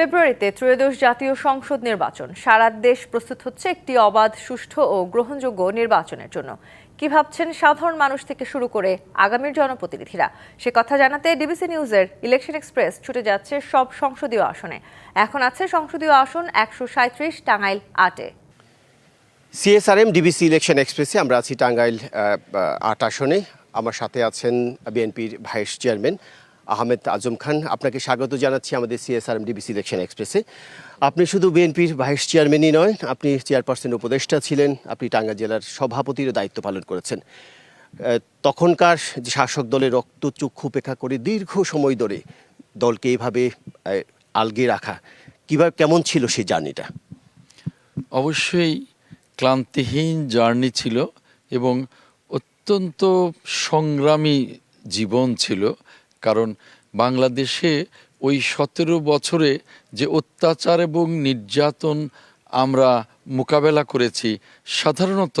ফেব্রুয়ারিতে ত্রয়োদশ জাতীয় সংসদ নির্বাচন। সারা দেশ প্রস্তুত হচ্ছে একটি অবাধ, সুষ্ঠু ও গ্রহণযোগ্য নির্বাচনের জন্য। কি ভাবছেন সাধারণ মানুষ থেকে শুরু করে আগামীর জনপ্রতিনিধিরা? সে কথা জানাতে ডিবিসি নিউজের ইলেকশন এক্সপ্রেস ছুটে যাচ্ছে সব সংসদীয় আসনে। এখন আছে সংসদীয় আসন একশো সাঁত্রিশ টাঙ্গাইল আটে। সিএসআরএম ডিবিসি ইলেকশন এক্সপ্রেসে আমরা আছি টাঙ্গাইল আট আসনে। আমার সাথে আছেন বিএনপির ভাইস চেয়ারম্যান আহমেদ আজম খান, আপনাকে স্বাগত জানাচ্ছি আমাদের সিএসআরএম ডিবিসি ইলেকশন এক্সপ্রেসে আপনি শুধু বিএনপির ভাইস চেয়ারম্যানই নয়, আপনি চেয়ারপারসন উপদেষ্টা ছিলেন, আপনি টাঙ্গাইল জেলার সভাপতির দায়িত্ব পালন করেছেন। তখনকার যে শাসক দলের রক্তচক্ষু উপেক্ষা করে দীর্ঘ সময় ধরে দলকে এইভাবে আলগে রাখা, কীভাবে, কেমন ছিল সেই জার্নিটা? অবশ্যই ক্লান্তিহীন জার্নি ছিল এবং অত্যন্ত সংগ্রামী জীবন ছিল। কারণ বাংলাদেশে ওই সতেরো বছরে যে অত্যাচার এবং নির্যাতন আমরা মোকাবেলা করেছি, সাধারণত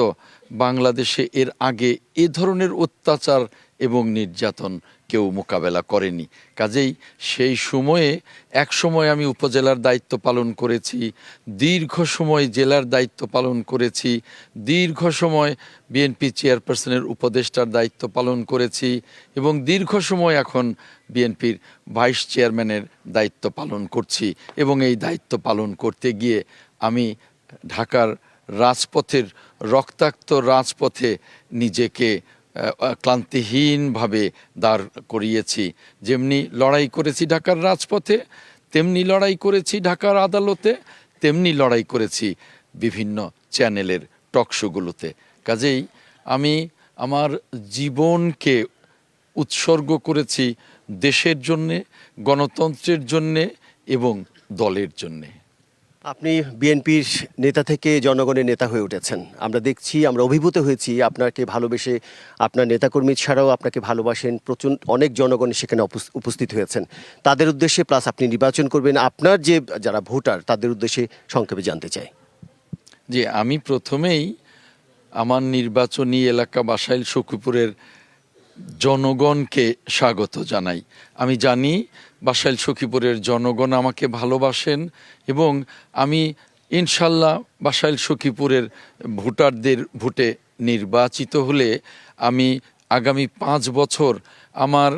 বাংলাদেশে এর আগে এ ধরনের অত্যাচার এবং নির্যাতন কেউ মোকাবেলা করেনি। কাজেই সেই সময়ে, এক সময় আমি উপজেলার দায়িত্ব পালন করেছি, দীর্ঘ সময় জেলার দায়িত্ব পালন করেছি, দীর্ঘ সময় বিএনপি চেয়ারপারসনের উপদেষ্টার দায়িত্ব পালন করেছি এবং দীর্ঘ সময় এখন বিএনপির ভাইস চেয়ারম্যানের দায়িত্ব পালন করছি এবং এই দায়িত্ব পালন করতে গিয়ে আমি ঢাকার রাজপথের, রক্তাক্ত রাজপথে নিজেকে ক্লান্তিহীনভাবে দাঁড় করিয়েছি। যেমনি লড়াই করেছি ঢাকার রাজপথে, তেমনি লড়াই করেছি ঢাকার আদালতে, তেমনি লড়াই করেছি বিভিন্ন চ্যানেলের টকশোগুলোতে কাজেই আমি আমার জীবনকে উৎসর্গ করেছি দেশের জন্যে, গণতন্ত্রের জন্যে এবং দলের জন্যে। আপনি বিএনপির নেতা থেকে জনগণের নেতা হয়ে উঠেছেন। আমরা দেখছি, আমরা অভিভূত হয়েছি আপনাকে ভালোবেসে। আপনার নেতাকর্মী ছাড়াও আপনাকে ভালোবাসেন। প্রচুর, অনেক জনগণ সেখানে উপস্থিত হয়েছেন। তাদের উদ্দেশ্যে প্লাস আপনি নির্বাচন করবেন। আপনার যে, যারা ভোটার, তাদের উদ্দেশ্যে সংক্ষেপে জানতে চাই। যে আমি প্রথমেই আমার নির্বাচনী এলাকা বাসাইল সখীপুরের জনগণকে স্বাগত জানাই। আমি জানি বাসাইল সখীপুরের জনগণ আমাকে ভালোবাসেন এবং আমি ইনশাল্লাহ বাসাইল সখীপুরের ভোটারদের ভোটে নির্বাচিত হলে আমি আগামী পাঁচ বছর আমার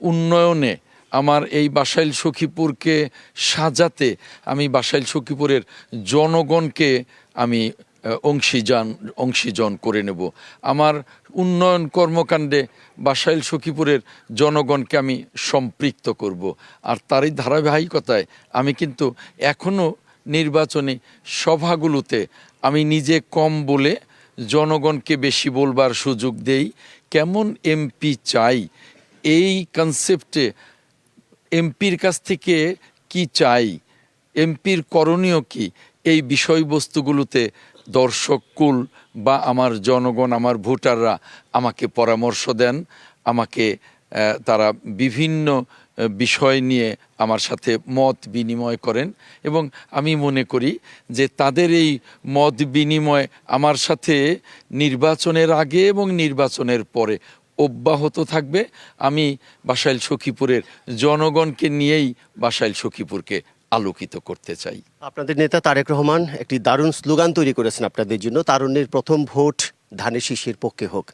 উন্নয়নে আমার এই বাসাইল সখীপুরকে সাজাতে আমি বাসাইল সখীপুরের জনগণকে আমি অংশীজন অংশীজন করে নেব। আমার উন্নয়ন কর্মকাণ্ডে বাসাইল সখীপুরের জনগণকে আমি সম্পৃক্ত করব। আর তারই ধারাবাহিকতায় আমি কিন্তু এখনও নির্বাচনী সভাগুলোতে আমি নিজে কম বলে জনগণকে বেশি বলবার সুযোগ দেই। কেমন এমপি চাই? এই কনসেপ্টে এমপির কাছ থেকে কি চাই? এমপির করণীয় কি? এই বিষয়বস্তুগুলোতে দর্শককুল বা আমার জনগণ, আমার ভোটাররা আমাকে পরামর্শ দেন, আমাকে তারা বিভিন্ন বিষয় নিয়ে আমার সাথে মত বিনিময় করেন এবং আমি মনে করি যে তাদের এই মত বিনিময় আমার সাথে নির্বাচনের আগে এবং নির্বাচনের পরে অব্যাহত থাকবে। আমি বাসাইল সখীপুরের জনগণকে নিয়েই বাসাইল সখীপুরকে আলোকিত করতে চাই। আপনাদের নেতা তারেক রহমান একটি দারুণ স্লোগান তৈরি করেছেন আপনাদের জন্য। তারুণ্যের প্রথম ভোট ধানের শীষের পক্ষে হোক।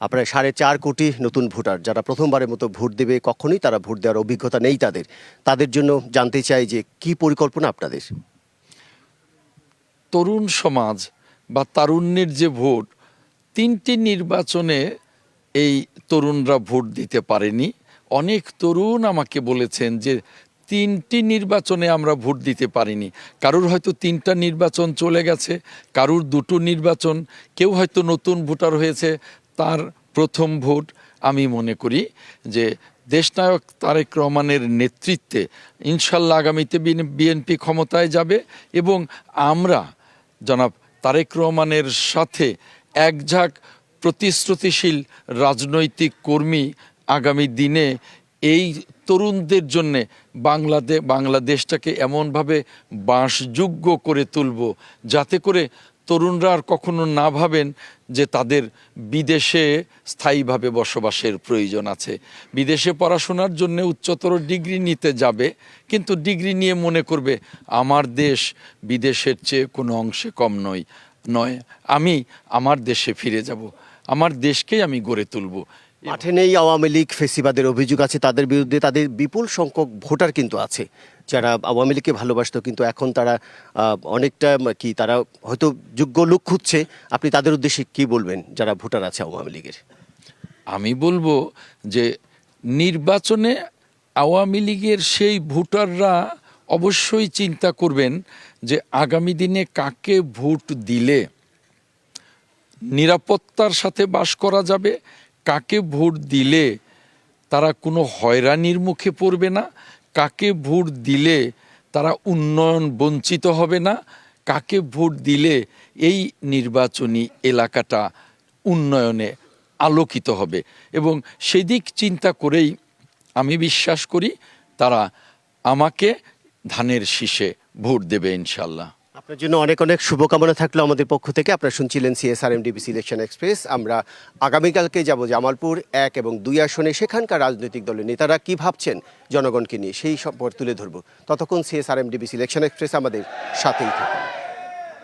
আপনার সাড়ে চার কোটি নতুন ভোটার যারা প্রথমবারের মতো ভোট দেবে কখনোই তারা ভোট দেওয়ার অভিজ্ঞতা নেই তাদের। তাদের জন্য জানতে চাই যে কি পরিকল্পনা আপনাদের? তরুণ সমাজ বা তারুণ্যের যে ভোট তিনটি নির্বাচনে এই তরুণরা ভোট দিতে পারেনি। অনেক তরুণ আমাকে বলেছেন যে তিনটি নির্বাচনে আমরা ভোট দিতে পারিনি। কারুর হয়তো তিনটা নির্বাচন চলে গেছে, কারুর দুটো নির্বাচন, কেউ হয়তো নতুন ভোটার হয়েছে, তার প্রথম ভোট আমি মনে করি যে দেশনায়ক তারেক রহমানের নেতৃত্বে ইনশাল্লাহ আগামীতে বিএনপি ক্ষমতায় যাবে এবং আমরা জনাব তারেক রহমানের সাথে একঝাঁক প্রতিশ্রুতিশীল রাজনৈতিক কর্মী আগামী দিনে এই তরুণদের জন্যে বাংলাদেশ বাংলাদেশটাকে এমনভাবে বাসযোগ্য করে তুলব, যাতে করে তরুণরা আর কখনো না ভাবেন যে তাদের বিদেশে স্থায়ীভাবে বসবাসের প্রয়োজন আছে। বিদেশে পড়াশোনার জন্য উচ্চতর ডিগ্রি নিতে যাবে, কিন্তু ডিগ্রি নিয়ে মনে করবে, আমার দেশ বিদেশের চেয়ে কোনো অংশে কম নয় নয়, আমি আমার দেশে ফিরে যাব, আমার দেশকেই আমি গড়ে তুলব। মাঠে নেই আওয়ামী লীগ ফেসিবাদের অভিযোগ আছে তাদের বিরুদ্ধে তাদের বিপুল সংখ্যক ভোটার কিন্তু আছে যারা আওয়ামী লীগকে ভালোবাসত কিন্তু এখন তারা অনেকটা কি তারা হয়তো যোগ্য লোক খুঁজছে। আপনি তাদের উদ্দেশ্যে কি বলবেন যারা ভোটার আছে আওয়ামী লীগের? আমি বলব যে নির্বাচনে আওয়ামী লীগের সেই ভোটাররা অবশ্যই চিন্তা করবেন যে আগামী দিনে কাকে ভোট দিলে নিরাপত্তার সাথে বাস করা যাবে কাকে ভোট দিলে তারা কোনো হয়রানির মুখে পড়বে না? কাকে ভোট দিলে তারা উন্নয়ন বঞ্চিত হবে না? কাকে ভোট দিলে এই নির্বাচনী এলাকাটা উন্নয়নে আলোকিত হবে? এবং সেদিক চিন্তা করেই আমি বিশ্বাস করি তারা আমাকে ধানের শীষে ভোট দেবে ইনশাল্লাহ আপনার জন্য অনেক অনেক শুভকামনা থাকল আমাদের পক্ষ থেকে। আপনারা শুনছিলেন সিএসআরএম ডিবিসি ইলেকশন এক্সপ্রেস আমরা আগামীকালকে যাব জামালপুর এক এবং দুই আসনে। সেখানকার রাজনৈতিক দলের নেতারা কি ভাবছেন জনগণকে নিয়ে? সেই সব তুলে ধরবো। ততক্ষণ সিএসআরএম ডিবিসি ইলেকশন এক্সপ্রেস আমাদের সাথেই থাকুন।